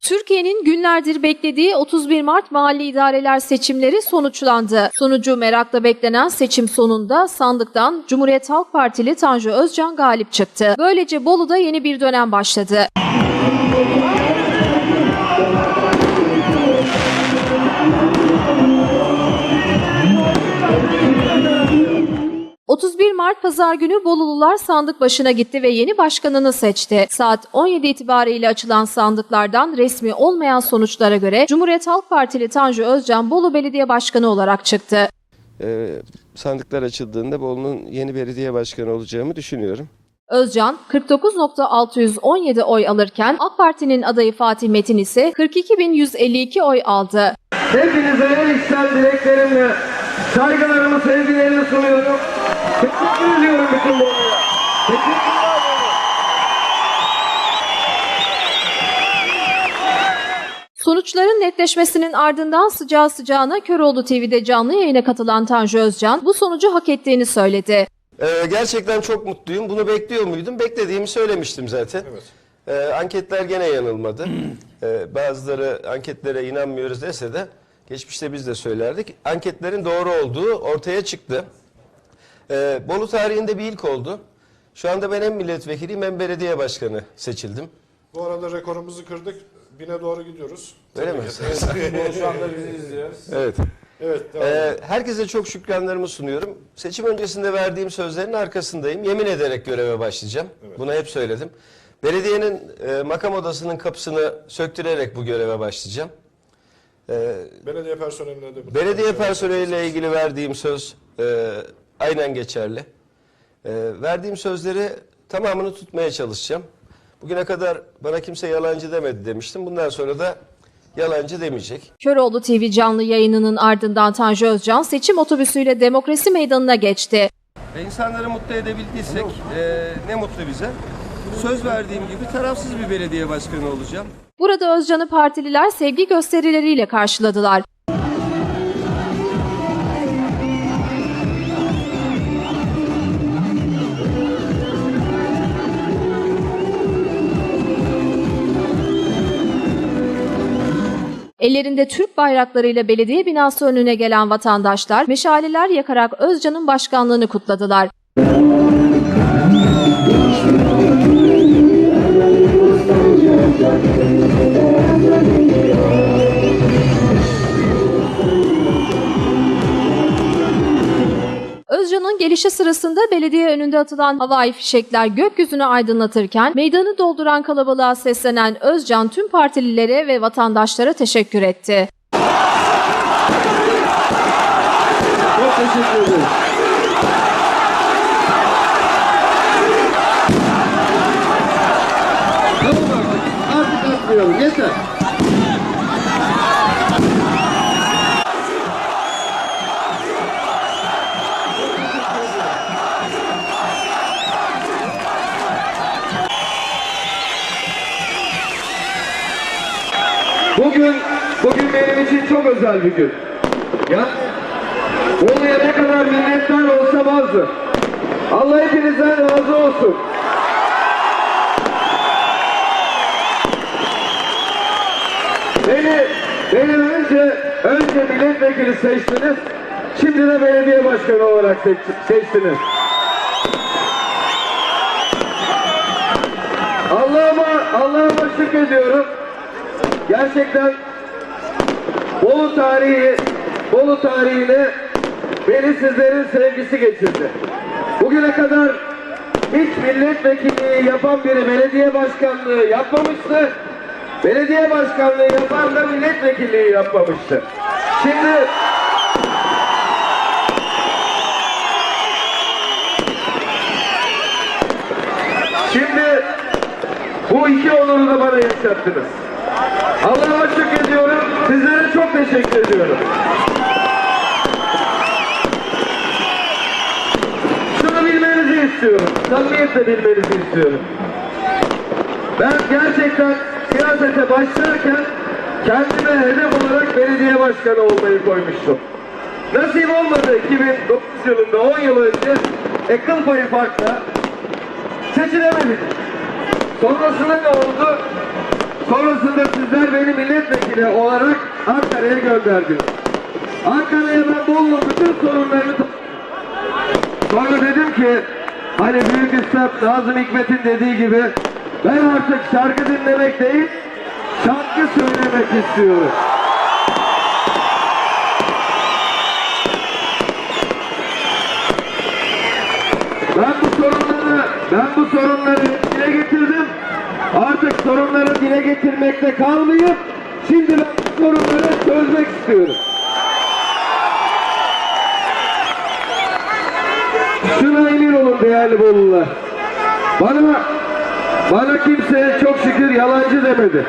Türkiye'nin günlerdir beklediği 31 Mart mahalli idareler seçimleri sonuçlandı. Sonucu merakla beklenen seçim sonunda sandıktan Cumhuriyet Halk Partili Tanju Özcan galip çıktı. Böylece Bolu'da yeni bir dönem başladı. ...31 Mart Pazar günü Bolulular sandık başına gitti ve yeni başkanını seçti. Saat 17 itibariyle açılan sandıklardan resmi olmayan sonuçlara göre Cumhuriyet Halk Partili Tanju Özcan Bolu Belediye Başkanı olarak çıktı. Ee, sandıklar açıldığında Bolu'nun yeni belediye başkanı olacağımı düşünüyorum. Özcan 49.617 oy alırken AK Parti'nin adayı Fatih Metin ise 42.152 oy aldı. Hepinize en içten dileklerimle saygılarımı, sevgilerimi sunuyorum. Teşekkür ediyorum bütün Bolu'ya. Teşekkürler. Sonuçların netleşmesinin ardından sıcağı sıcağına Köroğlu TV'de canlı yayına katılan Tanju Özcan bu sonucu hak ettiğini söyledi. Ee, gerçekten çok mutluyum. Bunu bekliyor muydum? Beklediğimi söylemiştim zaten. Ee, anketler gene yanılmadı. Ee, bazıları anketlere inanmıyoruz dese de geçmişte biz de söylerdik. Anketlerin doğru olduğu ortaya çıktı. Ee, Bolu tarihinde bir ilk oldu. Şu anda ben hem milletvekiliyim hem belediye başkanı seçildim. Bu arada rekorumuzu kırdık. Bine doğru gidiyoruz. Öyle mi? Evet, şu anda bizi izliyor. Evet. Evet, devam Ee, edelim. herkese çok şükranlarımı sunuyorum. Seçim öncesinde verdiğim sözlerin arkasındayım. Yemin ederek göreve başlayacağım. Bunu hep söyledim. Belediyenin e, makam odasının kapısını söktürerek bu göreve başlayacağım. Ee, Belediye personeline de... belediye personeliyle ilgili verdiğim söz e, aynen geçerli. E, verdiğim sözleri tamamını tutmaya çalışacağım. Bugüne kadar bana kimse yalancı demedi demiştim. Bundan sonra da yalancı demeyecek. Köroğlu TV canlı yayınının ardından Tanju Özcan seçim otobüsüyle demokrasi meydanına geçti. E, insanları mutlu edebildiysek e, ne mutlu bize. Söz verdiğim gibi tarafsız bir belediye başkanı olacağım. Burada Özcan'ı partililer sevgi gösterileriyle karşıladılar. Ellerinde Türk bayraklarıyla belediye binası önüne gelen vatandaşlar meşaleler yakarak Özcan'ın başkanlığını kutladılar. Özcan'ın gelişi sırasında belediye önünde atılan havai fişekler gökyüzünü aydınlatırken meydanı dolduran kalabalığa seslenen Özcan tüm partililere ve vatandaşlara teşekkür etti. Çok teşekkür ederim. Özel bir gün. Ya, Bolu'ya ne kadar minnettar olsam azdır. Allah hepinizden razı olsun. Beni, beni önce, önce milletvekili seçtiniz. Şimdi de belediye başkanı olarak seç- seçtiniz. Allah'ıma, Allah'ıma şükrediyorum. Gerçekten Bolu tarihi, Bolu tarihine beni sizlerin sevgisi geçirdi. Bugüne kadar hiç milletvekilliği yapan biri belediye başkanlığı yapmamıştı. Belediye başkanlığı yapan da milletvekilliği yapmamıştı. Şimdi Şimdi bu iki onuru da bana yaşattınız. Allah'a şükrediyorum. Sizlere çok teşekkür ediyorum. Şunu bilmenizi istiyorum. Samimiyetle bilmenizi istiyorum. Ben gerçekten siyasete başlarken kendime hedef olarak belediye başkanı olmayı koymuştum. Nasip olmadı 2009 yılında 10 yıl önce e, kıl payı farkla seçilemedik. Sonrasında ne oldu? Sonrasında sizler beni milletvekili olarak Ankara'ya gönderdiniz. Ankara'ya ben Bolu'nun bütün sorunlarını Sonra dedim ki hani büyük üstad Nazım Hikmet'in dediği gibi ben artık şarkı dinlemek değil şarkı söylemek istiyorum. Ben bu sorunları ben bu sorunları dile getirdim. Artık sorunları dile getirmekte kalmayıp şimdi ben bu sorunları çözmek istiyorum. Şuna emin olun değerli Bolular. Bana bana kimse çok şükür yalancı demedi.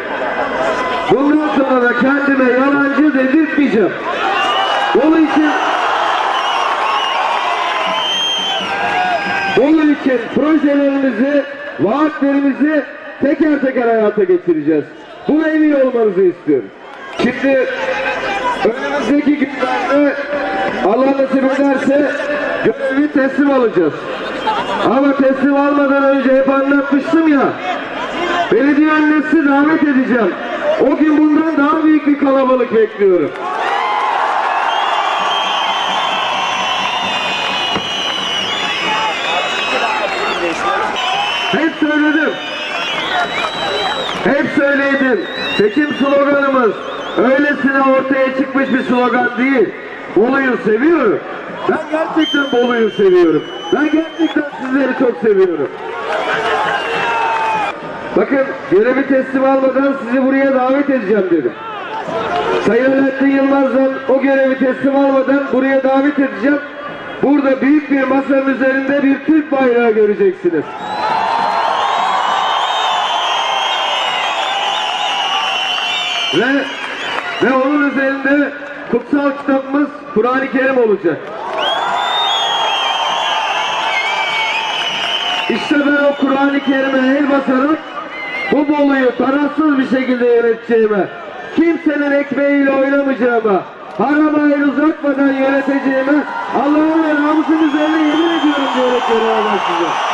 Bundan sonra da kendime yalancı dedirtmeyeceğim. Bolu için Bolu için projelerimizi, vaatlerimizi teker teker hayata geçireceğiz. Buna emin olmanızı istiyorum. Şimdi önümüzdeki günlerde Allah nasip ederse görevi teslim alacağız. Ama teslim almadan önce hep anlatmıştım ya. Belediye annesi davet edeceğim. O gün bundan daha büyük bir kalabalık bekliyorum. Hep söyledim. Seçim sloganımız öylesine ortaya çıkmış bir slogan değil. Bolu'yu seviyorum. Ben gerçekten Bolu'yu seviyorum. Ben gerçekten sizleri çok seviyorum. Bakın görevi teslim almadan sizi buraya davet edeceğim dedim. Sayın Alaaddin Yılmaz'dan o görevi teslim almadan buraya davet edeceğim. Burada büyük bir masanın üzerinde bir Türk bayrağı göreceksiniz. Ve ve onun üzerinde kutsal kitabımız Kur'an-ı Kerim olacak. İşte ben o Kur'an-ı Kerim'e el basarak bu Bolu'yu tarafsız bir şekilde yöneteceğime, kimsenin ekmeğiyle oynamayacağıma, harama el uzatmadan yöneteceğime Allah'ın ve namusun üzerine yemin ediyorum diyerek göreve başlayacağım.